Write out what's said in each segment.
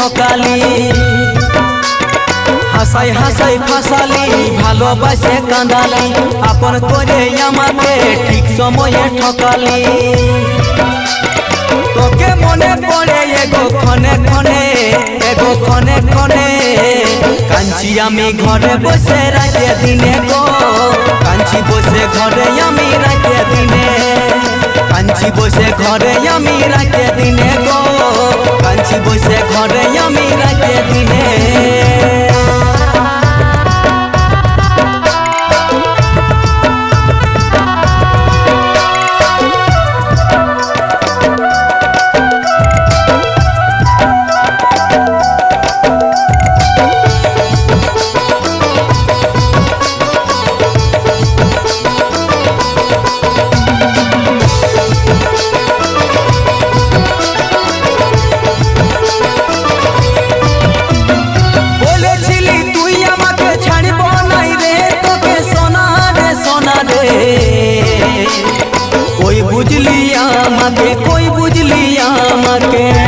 ঠকালি হাসাই হাসাই, ফাসালি, ভালোবাসে কাঁদালি। আপন করে আমাকে ঠিক সময়ে ঠকালি। তোকে মনে পড়ে এগো ক্ষণে ক্ষণে, এগো ক্ষণে ক্ষণে। কাঞ্চি আমি ঘরে বসে রাখে দিনে গো কাঞ্চি বসে ঘরে আমি রাখে দিনে। কাঞ্চি বসে ঘরে আমি রাখে দিনে গো। কাঞ্চি বসে ঘরে আমি রাখে দিনে। আমাকে কই বুঝলি আমাকে বলেছিলি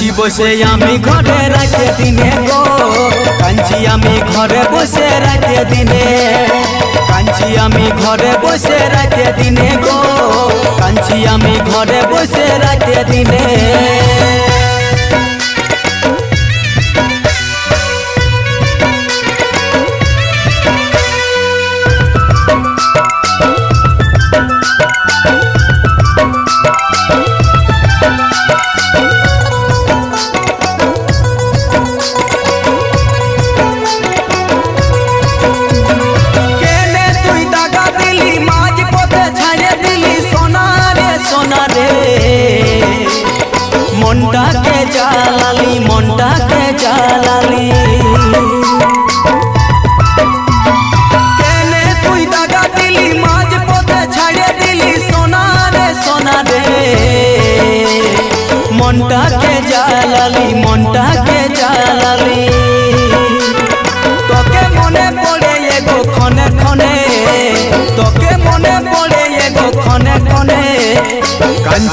কাঞ্চি বসে আমি ঘরে রাখে দিনে গো। কাঞ্চি আমি ঘরে বসে রাখে দিনে। কাঞ্চি আমি ঘরে বসে রাখে দিনে গো। কাঞ্চি আমি ঘরে বসে রাখে দিনে।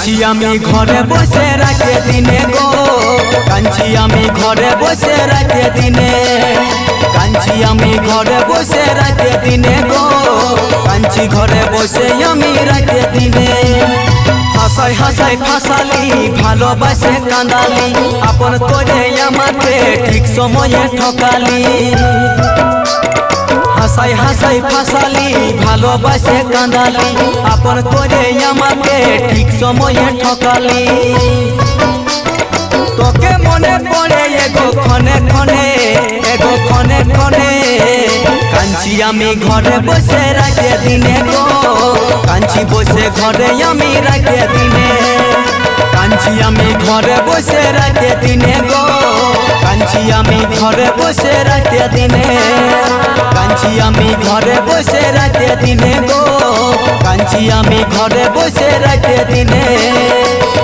কাঞ্চি আমি ঘরে বসে রাখে দিনে গো। কাঞ্চি আমি ঘরে বসে রাখে দিনে। কাঞ্চি আমি ঘরে বসে রাখে দিনে গো। কাঞ্চি ঘরে বসে আমি রাখে দিনে। হাসাই হাসাই ফাসালি, ভালোবাসে কাঁদালি। আপন করে আমাকে ঠিক সময়ে ঠকালি। হাসাই হাসাই ফাসালি, ভালোবাসে কাঁদালি, আপন করে আমাকে ঠিক সময়ে ঠকালি। তোকে মনে পড়ে এগো ক্ষণে ক্ষণে, এগো ক্ষণে ক্ষণে। কাঞ্চি আমি ঘরে বসে রাখে দিনে গো কাঞ্চি বসে ঘরে আমি রাখে দিনে। কাঞ্চি আমি ঘরে বসে রাখে দিনে গো। কাঞ্চি আমি ঘরে বসে রাখে দিনে। কাঞ্চি আমি ঘরে বসে রাখে দিনে গো। কাঞ্চি আমি ঘরে বসে রাখে দিনে।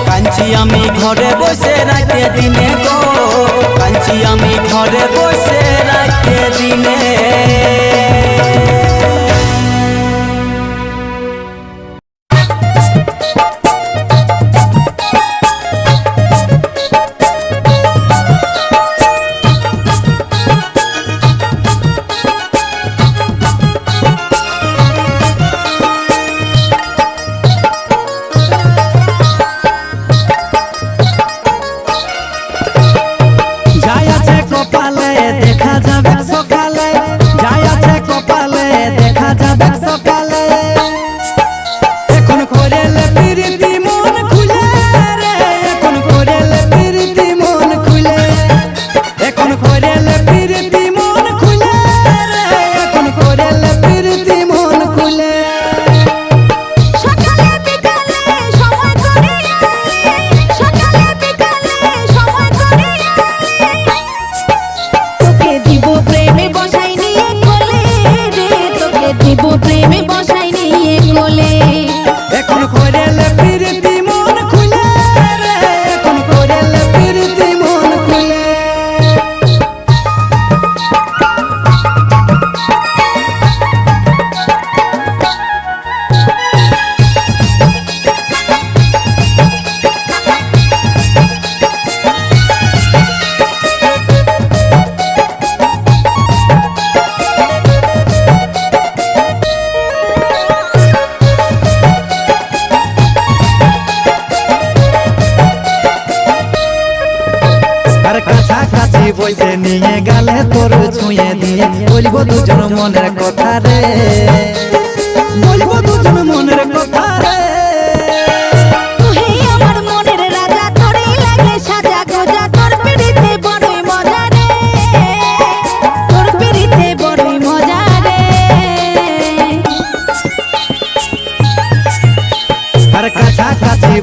কাঞ্চি আমি ঘরে বসে রাখে দিনে গো। কাঞ্চি আমি ঘরে বসে রাখে দিনে।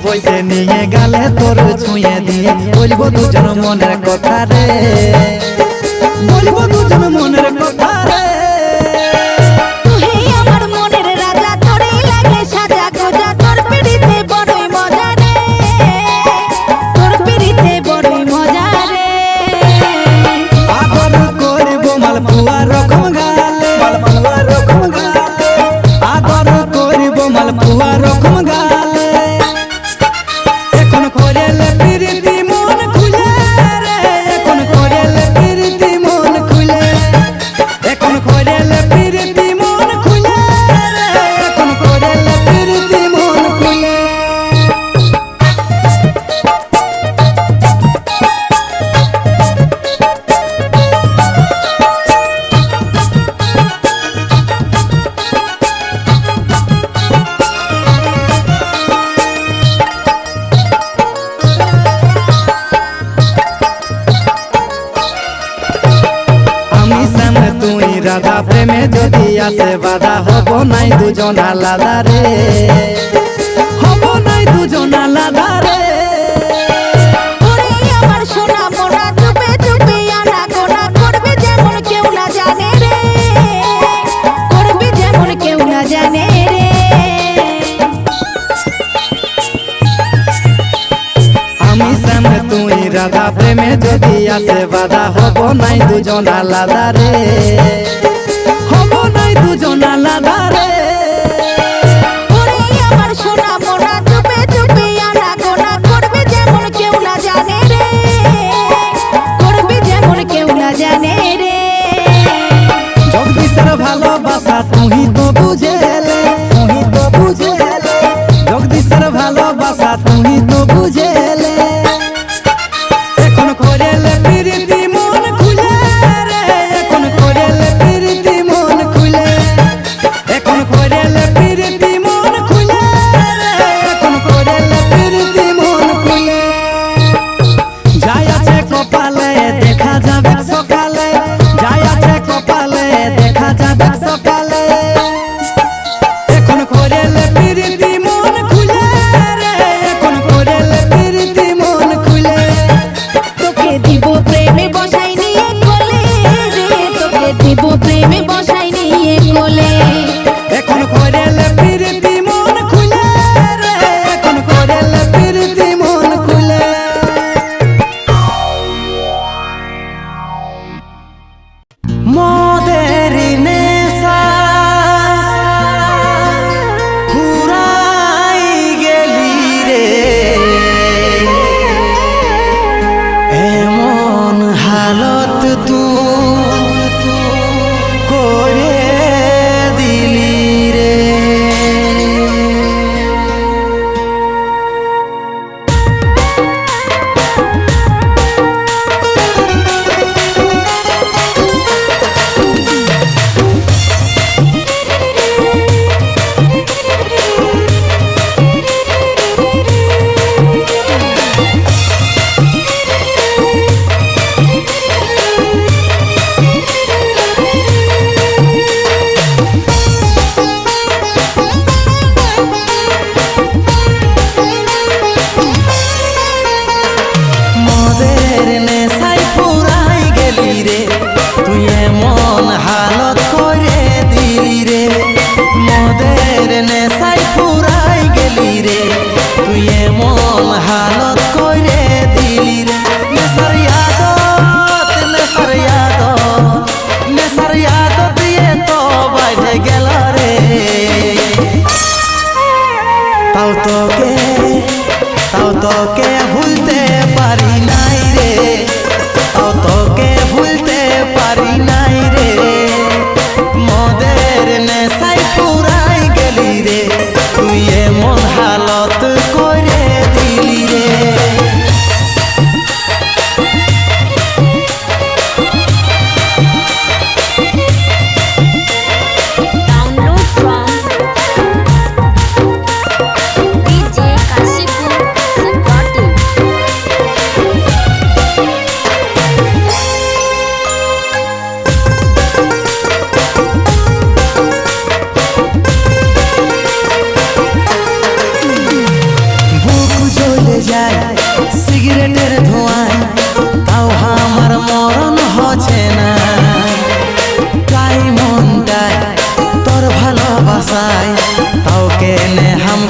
বইতে নিয়ে গালে তোর ছুঁয়ে দিয়ে বলব দুজন মনের কথা রে। বলব দুজন দুজন আলাদা রে। হব নাই দুজন আলাদা রে। আমি তুই রাধা প্রেমে যদি আসে বাধা হব নাই দুজন আলাদা রে।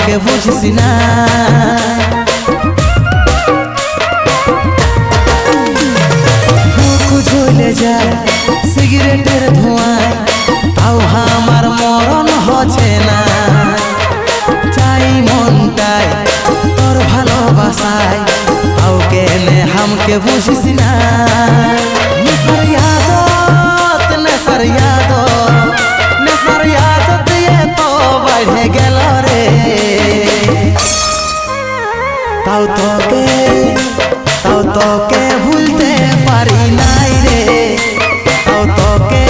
কাউকে বুঝছি না ঝলে যায় সিগারেটের ধোঁয়ায় তাও আমার মরণ হচ্ছে না চাই মনটায় তোর ভালোবাসায় তাও কেনে হামকে বুঝিস না মিশাইয়া বেড়ে গেল রে। তাও তোকে তাও তোকে ভুলতে পারি নাই রে। তাও তোকে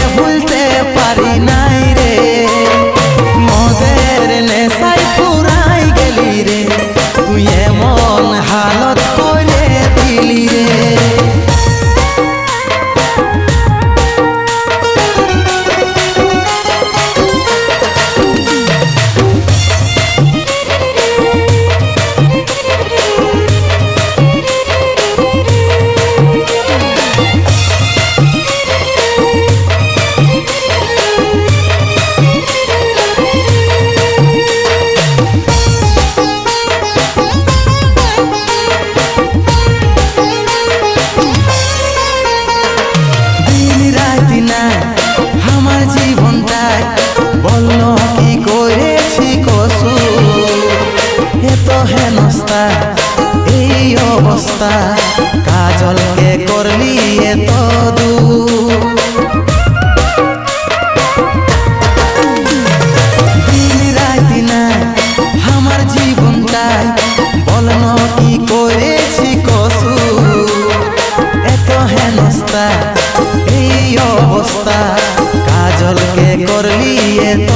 কথা কাজলকে করলি এত আমার জীবনটাই বলন কি করেছি কসু এত হেনস্তা এই অবস্থা। কাজলকে করলি এত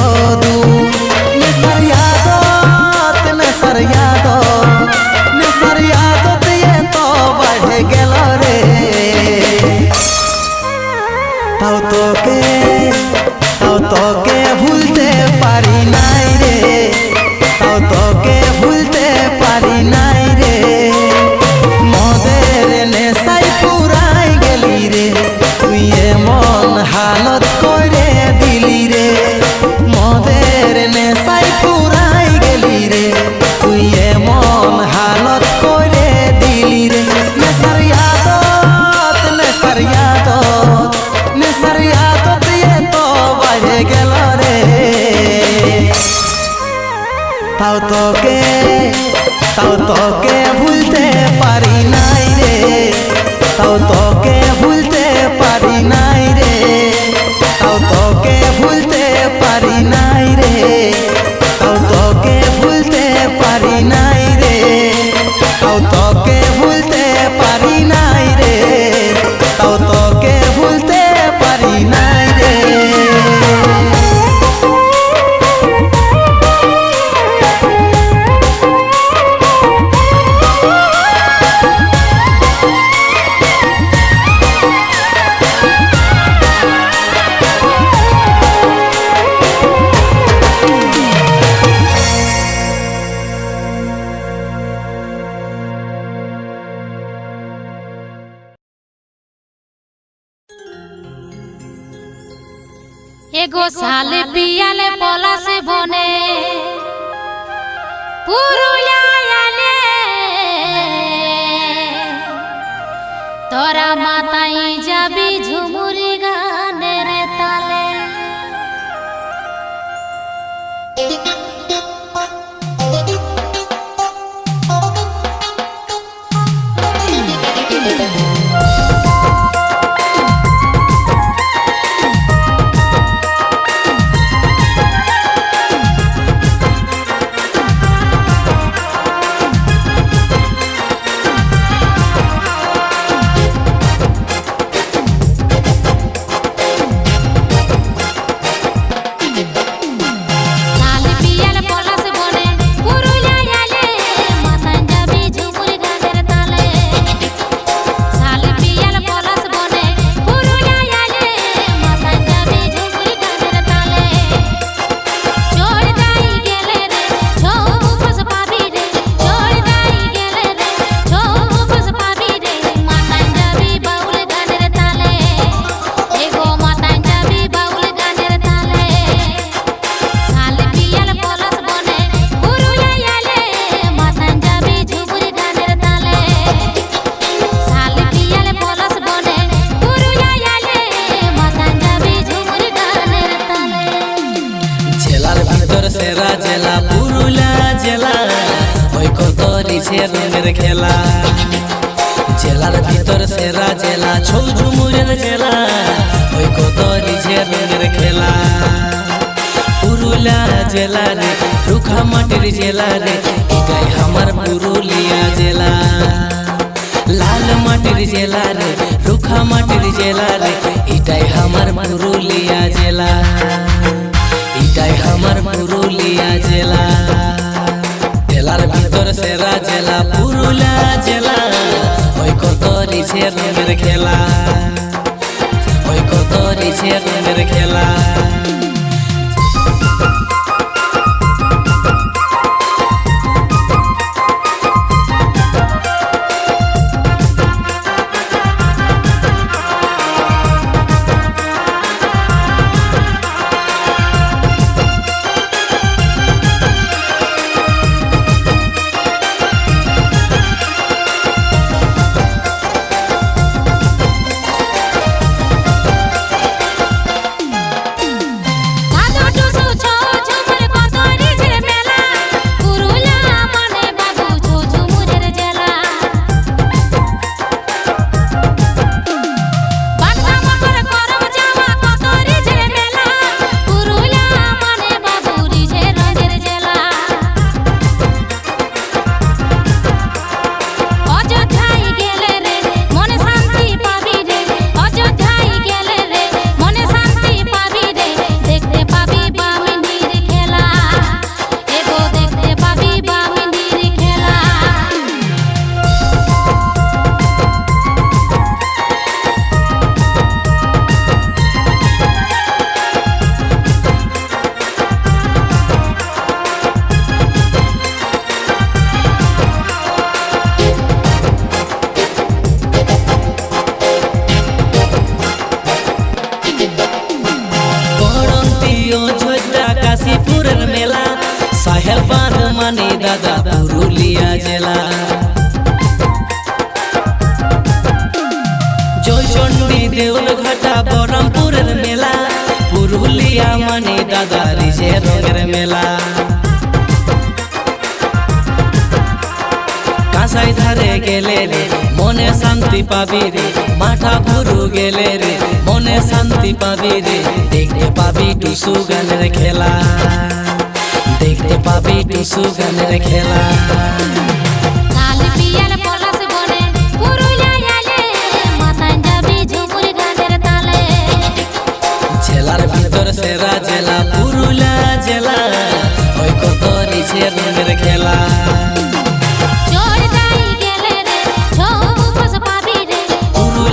মাটির জেলা রে। এটাই আমার পুরুলিয়া জেলা। লাল মাটির জেলা রে, রুখা মাটির জেলা রে। এটাই আমার পুরুলিয়া জেলা। এটাই আমার পুরুলিয়া জেলা। জেলার ভিতর সেরা জেলা, পুরুলিয়া জেলা। ওই কত রিছে রঙের খেলা। ওই কত রিছে রঙের খেলা। শান্তি পাবি রে। মাথা ঘুরু গেলে রে। মনে শান্তি পাবি রে। দেখতে পাবি টুসু গানের খেলা। দেখতে পাবি টুসু গানের খেলা জেলার ভিতর সেরা জেলা পুরুলিয়া জেলা। ওই কত নিচে রঙের খেলা।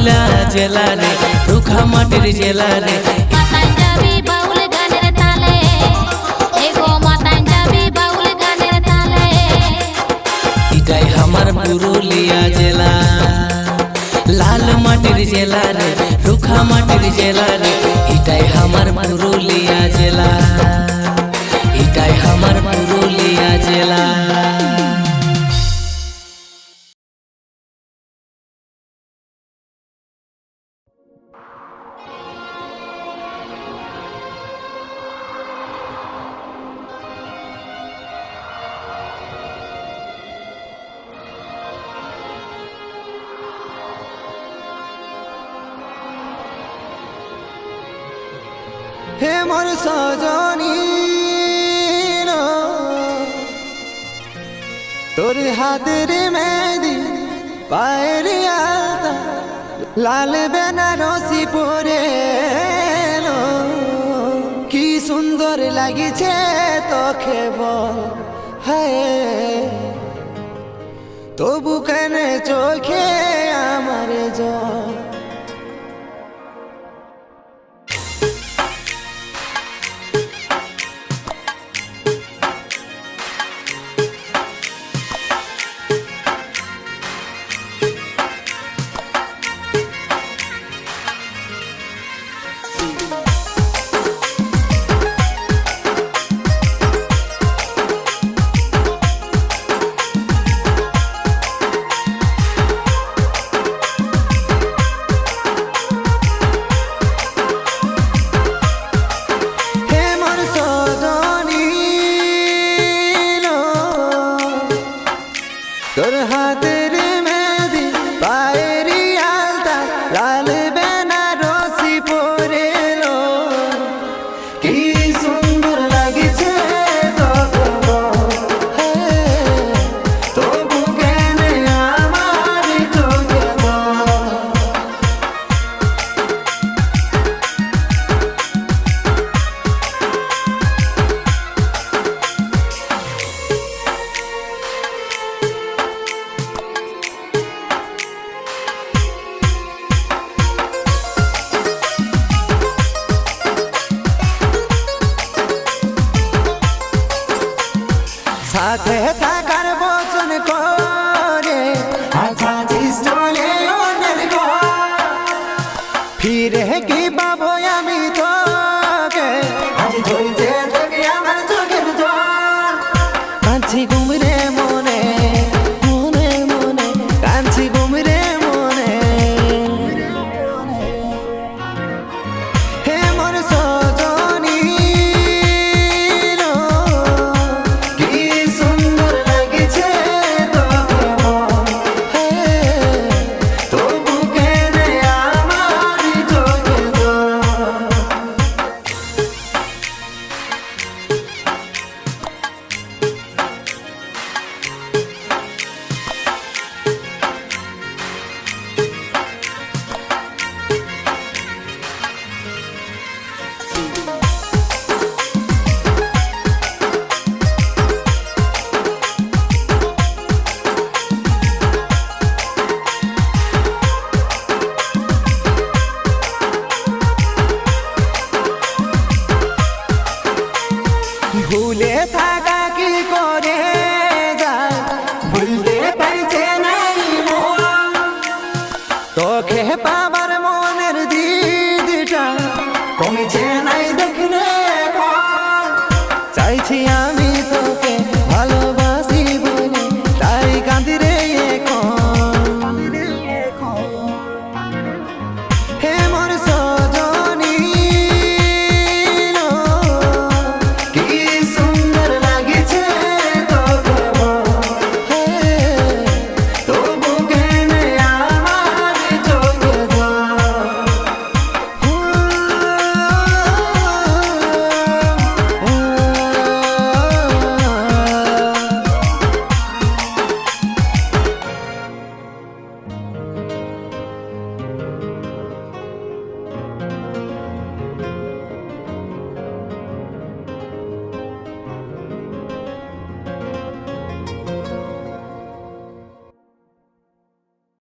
পুরুলিয়া জেলা রে রুখা মাটির জেলা রে বাউল বাউল এটাই আমার পুরুলিয়া জেলা। লাল মাটির জেলা রে রুখা মাটির জেলা রে এটাই আমার পুরুলিয়া জেলা। হাতের মেহেদি, পায়ের আলতা লাল বেনারসি পরে। কি সুন্দর লাগিছে তোকে বল হে তবু কেন চোখে আমার জল সাথে থাকার বচন করে।